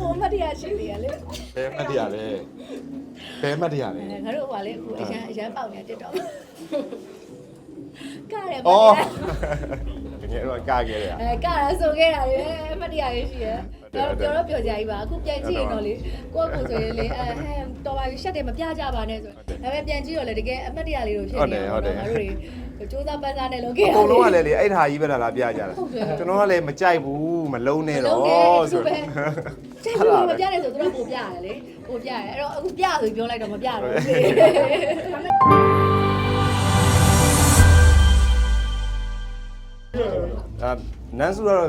ဟိုအမတ်တရရှိနေရလေဘယ်မှတ်တရလဲဘယ်မှတ်တရလဲအဲငါတို့ဟိုကလေအခုအရန်အရန်ပေါက်နေတက်တော့ကရတယ်ဩပါတ ကယ်တော့ကခဲ့ရအဲကရဆိုခဲ့တာလေအမတ်တရရေးရှိရတော့ပြောတော့ပြောကြကြီးပါအခုပြန်ကြည့်ရင်တော့လေကိုယ့်ကိုယ်ဆိုရင်လေအဲဟဲတော်ပါပြီရှက်တယ်မပြကြပါနဲ့ဆိုဒါပေမဲ့ပြန်ကြည့်တော့လေတကယ်အမတ်တရလေးတို့ဖြစ်နေတော့ငါတို့တွေစူးစမ်းပန်းစားနေလို့ခဲ့အတာကုန်လုံးကလည်းလေအဲ့ဒါကြီးပဲလားပြကြတာဟုတ်တယ်ကျွန်တော်ကလည်းမကြိုက်ဘူးမလုံးနဲ့လုံးတော့တယ်ဆိုသူပဲကျန်လို့မပြတယ်ဆိုသူတို့ပို့ပြရတယ်လေပို့ပြရတယ်အဲ့တော့အခုပြဆိုပြောလိုက်တော့မပြတော့ဘူး ဒါနန်းစုကတော့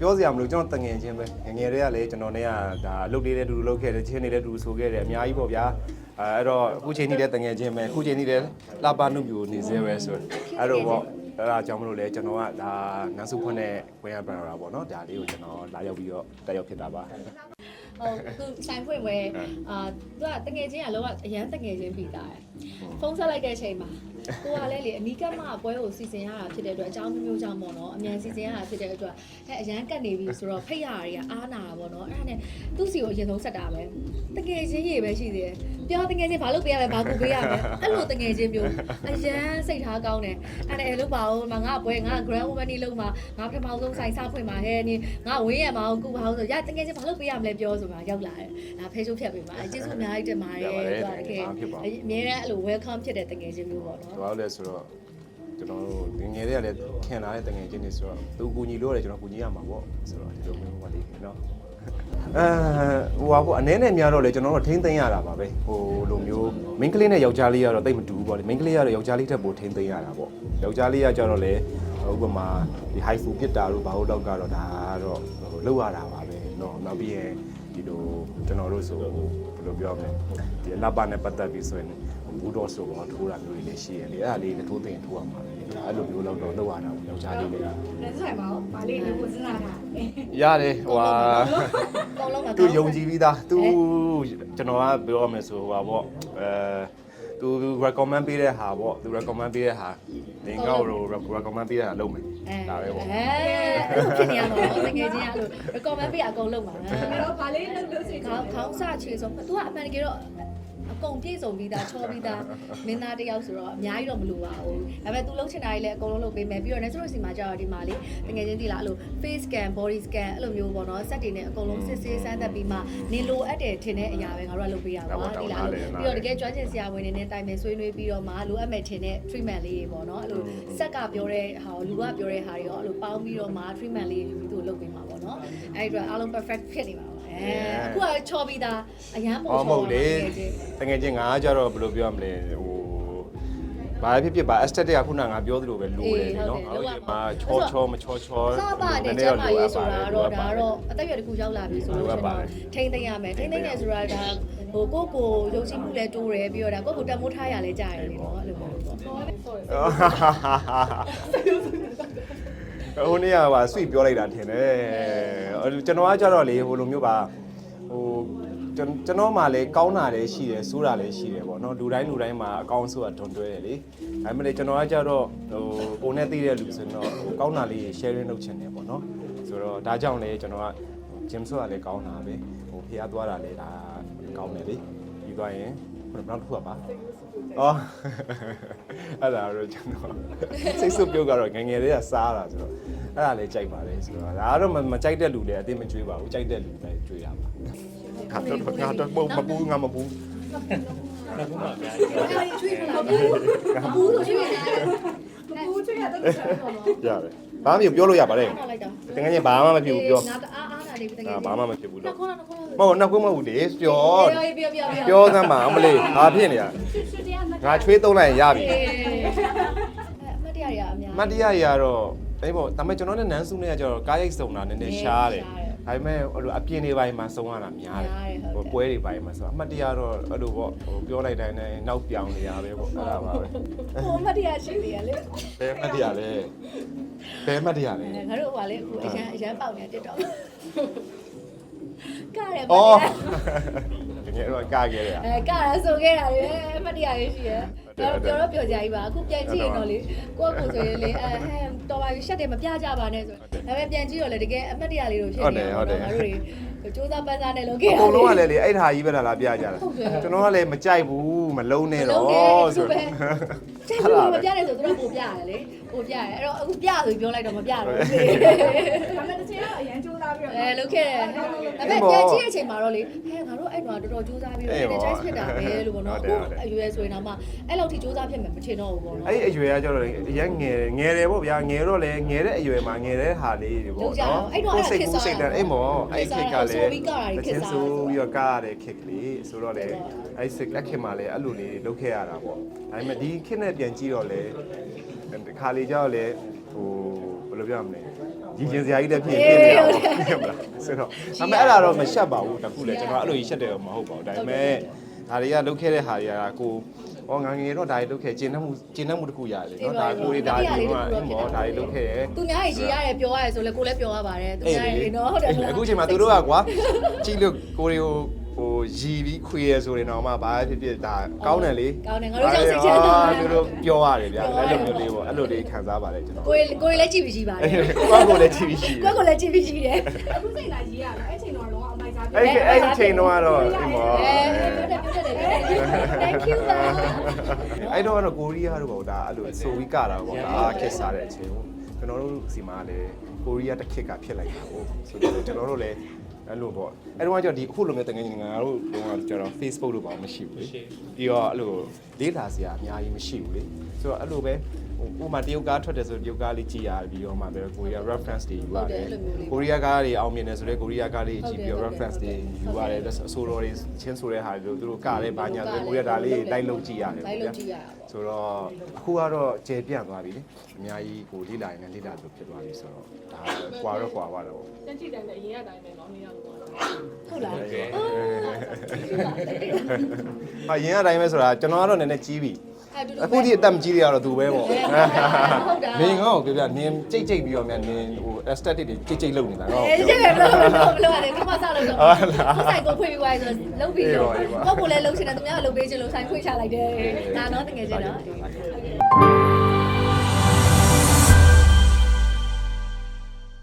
ပြောစရာမလိုကျွန်တော်တငယ်ချင်းပဲငယ်ငယ်တည်းကလည်းကျွန်တော်နဲ့ကဒါအလုပ်လေးလည်းအတူတူလုပ်ခဲ့တယ်ချင်းနေလည်းအတူတူဆိုခဲ့တယ်အများကြီးပေါ့ဗျာအဲအဲ့တော့အခုချိန်ကြီးလည်းတငယ်ချင်းပဲအခုချိန်ကြီးလည်းလာပါနုပြူနေစေပဲဆိုအဲ့တော့ပေါ့အဲ့ဒါကြောင့်မလို့လဲကျွန်တော်ကဒါနန်းစုဖွင့်တဲ့ဝင်ရပန်တာပေါ့နော်ဒါလေးကိုကျွန်တော်လာရောက်ပြီးတော့တက်ရောက်ဖြစ်တာပါ ဟုတ်သူဆိုင်ဖွင့်ဝဲအာသူကတငယ်ချင်းကလောကအရန်တငယ်ချင်းပြီးသားတယ်ဖုန်းဆက်လိုက်တဲ့အချိန်မှာကိုကလည်းလေအနီးကပ်မအပွဲကိုစီစဉ်ရတာဖြစ်တဲ့အတွက်အကြောင်းမျိုးမျိုးကြောင့်ပေါ့နော်အမြန်စီစဉ်ရတာဖြစ်တဲ့အတွက်အဲအရန်ကတ်နေပြီဆိုတော့ဖိတ်ရတာတွေကအားနာတာပေါ့နော်အဲ့ဒါနဲ့သူ့စီကိုအရင်ဆုံးဆက်တာပဲတငယ်ချင်းရေပဲရှိသေးတယ်ပြောတငယ်ချင်းဘာလုပ်ပေးရမလဲဘာကူပေးရမလဲအဲ့လိုတငယ်ချင်းမျိုးအရန်စိတ်ထားကောင်းတယ်အဲ့ဒါအဲ့လုပ်ပါဦးမငါအပွဲငါ grand woman นี่လုပ်မှာငါပထမဆုံးဆိုင်စဖွင့်မှာဟဲ့နင်ငါဝင်းရမှာကူပါဦးဆိုရတငယ်ချင်းဘာလုပ်ပေးရမလဲပြောဆိုမှရောက်လာတယ်ဒါဖဲချိုးဖြတ်ပေးမှာကျေးဇူးအများကြီးတင်ပါတယ်သူကတကယ်အမြဲတမ်းအဲ့လို welcome ဖြစ်တဲ့တငယ်ချင်းမျိုးပေါ့နော် ဘာလို့လဲဆိုတော့ကျွန်တော်တို့ငငယ်တွေကလည်းခင်လာတဲ့တငယ်ချင်းတွေဆိုတော့သူကူညီလို့ရတယ်ကျွန်တော်ကူညီရမှာပေါ့ဆိုတော့ဒီလိုမျိုးပါလေနော်အဲဟိုပါပေါ့အနေနဲ့များတော့လေကျွန်တော်တို့ထိမ့်သိမ်းရတာပါပဲဟိုလိုမျိုးမိန်းကလေးနဲ့ယောက်ျားလေးကတော့တိတ်မတူဘူးပေါ့လေမိန်းကလေးကတော့ယောက်ျားလေးထက်ပိုထိမ့်သိမ်းရတာပေါ့ယောက်ျားလေးကကြတော့လေဥပမာဒီ high food ပြစ်တာလို့ဘာလို့တော့ကတော့ဒါကတော့ဟိုလောက်ရတာပါပဲเนาะနောက်ပြီးရင် ဒီလိုကျွန်တော်တို့ဆိုဘယ်လိုပြောမလဲဒီအလားပါနဲ့ပတ်သက်ပြီးဆိုရင်ဘူးတော်ဆိုတော့ထိုးတာမျိုးတွေလည်းရှိရလေအဲ့ဒါလေးလည်းထိုးသိရင်ထိုးရမှာလေအဲ့လိုမျိုးတော့တော့လောက်ရတာပေါ့ယောက်ျားလေးလေးလက်ဆိုင်ပါဦးဗာလေးလည်းကိုစဉ်းစားတာရတယ်ဟိုဟာကောင်းလုံးမှာသူယုံကြည်ပြီးသားသူကျွန်တော်ကပြောရမယ်ဆိုဟိုပါပေါ့အဲသူ recommend ပေးတဲ့ဟာပေါ့သူ recommend ပေးတဲ့ဟာ နေငေါ့ကို recommend ပေးတဲ့ဟာလုပ်မယ်ဒါပဲပေါ့အဲအဲ့လိုဖြစ်နေရတော့တကယ်ချင်းအဲ့လို recommend ပေးအကုန်လုံးပါအဲ့တော့ဗာလေးလုပ်လို့ဆိုရင်ခေါင်းခေါင်းစချေဆုံး तू ကအမှန်တကယ်တော့အ ကုန်ပြည့်စုံပြီးသားချောပြီးသားမင်းသားတယောက်ဆိုတော့အများကြီးတော့မလိုပါဘူးဒါပေမဲ့ तू လှုပ်ချင်တာကြီးလည်းအကုန်လုံးလုပ်ပေးမယ်ပြီးတော့ natural စီမှာကြာတော့ဒီမှာလေတကယ်ချင်းဒီလားအဲ့လို face scan body scan အဲ့လိုမျိုးပေါ့နော်စက်တွေနဲ့အကုန်လုံးစစ်ဆေးစမ်းသပ်ပြီးမှနင်လိုအပ်တယ်ထင်တဲ့အရာပဲငါတို့ကလုပ်ပေးရပါဒီလားပြီးတော့တကယ်ကျွမ်းကျင်ဆရာဝန်တွေနဲ့တိုင်ပင်ဆွေးနွေးပြီးတော့မှလိုအပ်မယ်ထင်တဲ့ treatment လေးတွေပေါ့နော်အဲ့လိုစက်ကပြောတဲ့ဟာကိုလူကပြောတဲ့ဟာတွေရောအဲ့လိုပေါင်းပြီးတော့မှ treatment လေးယူပြီးသူ့ကိုလုပ်ပေးမှာပေါ့နော်အဲ့ဒီတော့အားလုံး perfect ဖြစ်နေပါပါ အဲအခုကချော်ပြီးသားအရန်ပုံဟောချော်မဟုတ်လေတကယ်ချင်းငါကြတော့ဘယ်လိုပြောရမလဲဟိုဘာဖြစ်ဖြစ်ပါ aesthetic ကခုနကငါပြောသလိုပဲလိုတယ်လေနော်အဲ့ဒီမှာချောချောမချောချောစားပါတဲ့ကျမရေးဆိုတာတော့ဒါတော့အသက်အရွယ်တစ်ခုရောက်လာပြီဆိုလို့ရှိရင်ထိမ့်သိမ့်ရမယ်ထိမ့်သိမ့်နေဆိုတာဒါဟိုကိုကိုရုပ်ရှင်မှုလည်းတိုးတယ်ပြီးတော့ဒါကိုကိုတမိုးထားရလဲကြာရတယ်နော်အဲ့လိုမျိုးပေါ့ ဟိုနေ့ကပါဆွေပြောလိုက်တာထင်တယ်ကျွန်တော်ကကြတော့လေဟိုလိုမျိုးပါဟိုကျွန်တော်မှလည်းကောင်းတာလည်းရှိတယ်ဆိုးတာလည်းရှိတယ်ပေါ့နော်လူတိုင်းလူတိုင်းမှာအကောင်းဆိုတာတွန်တွဲတယ်လေဒါပေမဲ့ကျွန်တော်ကကြတော့ဟိုကိုနဲ့သိတဲ့လူဆိုတော့ဟိုကောင်းတာလေး sharing လုပ်ချင်တယ်ပေါ့နော်ဆိုတော့ဒါကြောင့်လေကျွန်တော်က gym ဆိုတာလည်းကောင်းတာပဲဟိုဖျားသွားတာလည်းဒါကောင်းတယ်လေပြီးသွားရင်ဘယ်တော့တစ်ခုပါ အော်အဲ့ဒါတော့ကျွန်တော်စိတ်ဆုပ်ပြုတ်ကတော့ငယ်ငယ်လေးကစားတာဆိုတော့အဲ့ဒါလည်းကြိုက်ပါလေဆိုတော့ဒါကတော့မကြိုက်တဲ့လူလည်းအသိမကြွေးပါဘူးကြိုက်တဲ့လူလည်းကြွေးရပါငါတော့ငါတော့မဘူးငါမဘူးချွေးလာဘူးဘူးလို့ချွေးရတယ်ဘူးချွေရတော့ရတယ်ဘာမှမပြောလို့ရပါတယ်လိုက်တာတကယ်ကြီးဘာမှမဖြစ်ဘူးပြောငါအားအားတာလေးတကယ်ဘာမှမဖြစ်ဘူးနှလို့ခုနှခု မဟုတ်နောက်ခွင့်မဟုတ်လေပြောပြောပြောပြောပြောစမ်းပါအမလေးဘာဖြစ်နေရငါချွေးသုံးလိုက်ရင်ရပြီမတရားရအများမတ်တရားကြီးကတော့အဲပေါ့ဒါပေမဲ့ကျွန်တော်နဲ့နန်းစုနဲ့ကကျတော့ကားရိုက်စုံတာနည်းနည်းရှားတယ်ဒါပေမဲ့အဲ့လိုအပြင်းတွေပိုင်းမှာစုံရတာများတယ်ဟိုပွဲတွေပိုင်းမှာဆိုအမှတ်တရတော့အဲ့လိုပေါ့ဟိုပြောလိုက်တိုင်းနဲ့နောက်ပြောင်းနေရပဲပေါ့အဲ့ဒါပါပဲဟိုမတရားရှိနေရလေဘယ်မှတ်တရလဲဘယ်မှတ်တရလဲငါတို့ကလေအခုအရန်အရန်ပေါက်နေတက်တော့ ကရတယ်အော်တကယ်တော့ကားခဲ့တယ်အဲကရဆိုခဲ့တာလေမတရားရေးရှိရတော့ပြောတော့ပြောကြကြီးပါအခုပြန်ကြည့်ရင်တော့လေကိုယ့်ကိုယ်ဆိုရင်လေအဲဟဲတော်ပါပြီရှက်တယ်မပြကြပါနဲ့ဆိုဒါပေမဲ့ပြန်ကြည့်တော့လေတကယ်အမတ်တရားလေးတို့ဖြစ်နေတော့ငါတို့တွေစူးစမ်းပန်းစားနဲ့လုပ်ခဲ့အတာကုန်လုံးကလည်းလေအဲ့ဒါကြီးပဲလားပြကြတာဟုတ်တယ်ကျွန်တော်ကလည်းမကြိုက်ဘူးမလုံးနဲ့လုံးတော့နဲ့ဆိုဆိုပဲကျန်လို့မပြတယ်ဆိုသူတို့ပို့ပြရတယ်လေပို့ပြရတယ်အဲ့တော့အခုပြဆိုပြောလိုက်တော့မပြတော့ဘူးဒါပေမဲ့တစ်ချိန်တော့အရန်ကြိုးစားပြီးတော့အဲလုပ်ခဲ့တယ်ဒါပေမဲ့ပြန်ကြည့်တဲ့အချိန်မှာတော့လေဟဲငါတို့အဲ့တော့တော်တော်စူးစမ်းပြီးတော့ energize ဖြစ်တာပဲလို့ပေါ့နော်အခုအရွယ်ဆိုရင်တော့မှအဲ့လောက်ထိစူးစမ်းဖြစ်မယ်မချင်တော့ဘူးပေါ့နော်အဲ့ဒီအရွယ်ကကျတော့လေအရင်ငယ်တယ်ငယ်တယ်ပေါ့ဗျာငယ်တော့လေငယ်တဲ့အရွယ်မှာငယ်တဲ့ဟာလေးတွေပေါ့နော်စိတ်ကူးစိတ်တန်အဲ့မောအဲ့ခက်ကလည်းချင်းဆိုပြီးတော့ကားရတဲ့ခက်ကလေးဆိုတော့လေအဲ့စိတ်လက်ခင်မှာလည်းအဲ့လိုလေးလုပ်ခဲ့ရတာပေါ့ဒါပေမဲ့ဒီခက်နဲ့ပြန်ကြည့်တော့လေဒီခါလေးကြောက်လေဟိုဘယ်လိုပြောရမလဲကြီးချင်းစရာကြီးလည်းဖြစ်ဖြစ်နေတာပေါ့ဟုတ်မလားဆိုတော့ဒါပေမဲ့အဲ့ဒါတော့မရှက်ပါဘူးတခုလေကျွန်တော်အဲ့လိုကြီးရှက်တယ်တော့မဟုတ်ပါဘူးဒါပေမဲ့ဒါတွေကလုပ်ခဲ့တဲ့ဟာတွေကကို ဟောငငယ်တော့ဒါတွေလုပ်ခဲ့ကျင်းနှမှုကျင်းနှမှုတစ်ခုရတယ်နော်ဒါကိုတွေဒါတွေတော့ဟောဒါတွေလုပ်ခဲ့တယ်သူများကြီးရေးရတယ်ပြောရတယ်ဆိုလဲကိုလည်းပြောရပါတယ်သူများကြီးနော်ဟုတ်တယ်အခုချိန်မှာသူတို့ကကွာကြည့်လို့ကိုတွေကိုဟိုရီပြီးခွေရဆိုရင်တော့မှဘာဖြစ်ဖြစ်ဒါကောင်းတယ်လေကောင်းတယ်ငါတို့ကြောင့်စိတ်ချမ်းသာသူတို့ပြောရတယ်ဗျာအဲ့လိုမျိုးလေးပေါ့အဲ့လိုလေးခံစားပါတယ်ကျွန်တော်ကိုယ်ကိုယ်လည်းကြည့်ပြီးရှိပါတယ်ကိုယ့်ကိုလည်းကြည့်ပြီးရှိတယ်ကိုယ်ကိုလည်းကြည့်ပြီးရှိတယ်အခုစိတ်လာရေးရတော့အဲ့ချိန်တော့လုံးဝအမိုက်စားပြီးအဲ့ဒီအဲ့ဒီချိန်တော့ကတော့ဒီမောအဲပြောတယ်ပြောတယ် thank you ပါအဲ့တော့ကတော့ကိုရီးယားတို့ပေါ့ဒါအဲ့လိုဆိုပြီးကတာပေါ့ဒါခက်စားတဲ့အချိန်ကိုကျွန်တော်တို့စီမှာလည်းကိုရီးယားတစ်ခက်ကဖြစ်လိုက်တာပေါ့ဆိုတော့ကျွန်တော်တို့လည်းအဲ့လိုပေါ့အဲ့တော့ကျတော့ဒီအခုလိုမျိုးတကယ်ကြီးငါတို့တော့ကျွန်တော် Facebook လို့ပါမရှိဘူးလေပြီးတော့အဲ့လိုလေးလာစရာအများကြီးမရှိဘူးလေဆိုတော့အဲ့လိုပဲ ဟိုဥမာတရုတ်ကားထွက်တယ်ဆိုတရုတ်ကားလေးကြည့်ရပြီးတော့မှပဲကိုရီးယား reference တွေယူရတယ်ကိုရီးယားကားတွေအောင်မြင်တယ်ဆိုတော့ကိုရီးယားကားလေးကြည့်ပြီးတော့ reference တွေယူရတယ်အဆိုတော်တွေချင်းဆိုတဲ့ဟာတွေသူတို့ကလည်းဘာညာဆိုကိုရီးယားဒါလေးလိုက်လုပ်ကြည့်ရတယ် လိုက်လို့ကြည့်ရတာပေါ့ ဆိုတော့အခုကတော့ကျေပြန့်သွားပြီလေအများကြီးကိုလိလာရင်လည်းလိလာလို့ဖြစ်သွားပြီဆိုတော့ဒါကွာတော့ကွာသွားတော့ တန်ကြည့်တယ်လည်းအရင်ကတိုင်းပဲเนาะနေရလို့ပေါ့ ဟုတ်လား အရင်အတိုင်းပဲဆိုတာကျွန်တော်ကတော့နည်းနည်းကြီးပြီ အဲ့တူတူအခုဒီအသက်မကြီးရတော့သူပဲပေါ့ဟုတ်တာနင်ငေါ့ကိုပြောပြနင်ကြိတ်ကြိတ်ပြီးတော့မြန်နင်ဟို aesthetic တွေကြိတ်ကြိတ်လုပ်နေတာငေါ့အဲကိုကြည့်ပြောပဲဘလို့ဘလို့ရတယ်ဒီမှာစလို့ဆိုဟုတ်လားဆိုင်ကိုဖွင့်ပြီးသွားဆိုလုံးပြီးတော့ကိုကိုလည်းလုံးချင်တယ်သူများကလုံးပေးချင်လို့ဆိုင်ဖွင့်ချလိုက်တယ်ဒါတော့တကယ်ချင်းနော်